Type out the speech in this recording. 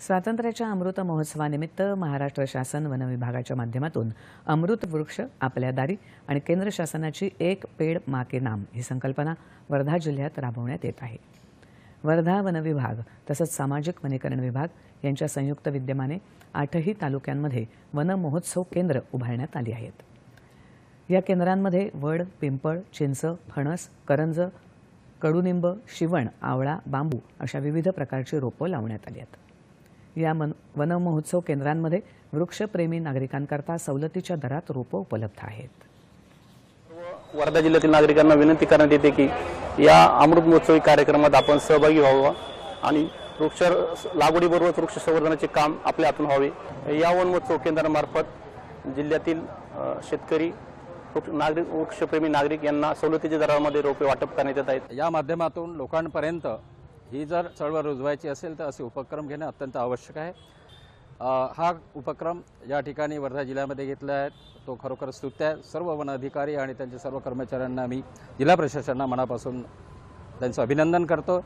स्वातंत्र्याच्या अमृत महोत्सवानिमित्त महाराष्ट्र शासन वन विभागाच्या माध्यमातून अमृत वृक्ष आपल्या दारी आणि केंद्र शासनाची एक पेड मा के नाम ही संकल्पना वर्धा जिल्ह्यात राबवण्यात येत आहे. वर्धा वन विभाग तसंच सामाजिक वनीकरण विभाग यांच्या संयुक्त विद्यमाने आठही तालुक्यांमध्ये वन महोत्सव केंद्र उभारण्यात आली आहेत. या केंद्रांमध्ये वड पिंपळ चिंच फणस करंज कडुनिंब शिवण आवळा बांबू अशा विविध प्रकारची रोपं लावण्यात आली आहेत. या मन वन महोत्सव केंद्रांमध्ये वृक्षप्रेमी नागरिकांकरता सवलतीच्या दरात रोपं उपलब्ध आहेत. वर्धा जिल्ह्यातील नागरिकांना विनंती करण्यात येते की या अमृत महोत्सवी कार्यक्रमात आपण सहभागी व्हावं आणि वृक्ष लागवडीबरोबरच वृक्ष संवर्धनाचे काम आपल्या हातून व्हावे. या वन महोत्सव केंद्रामार्फत जिल्ह्यातील शेतकरी वृक्ष- नागरिक वृक्षप्रेमी नागरिक यांना सवलतीच्या दरामध्ये रोपे वाटप करण्यात येत आहेत. या माध्यमातून लोकांपर्यंत ही जर चळवळ रुजवायची असेल तर असे उपक्रम घेणं अत्यंत आवश्यक आहे. हा उपक्रम या ठिकाणी वर्धा जिल्ह्यामध्ये घेतला आहे. तो खरोखर स्तुत्य आहे. सर्व वन अधिकारी आणि त्यांच्या सर्व कर्मचाऱ्यांना मी जिल्हा प्रशासनाला मनापासून त्यांचं अभिनंदन करतो.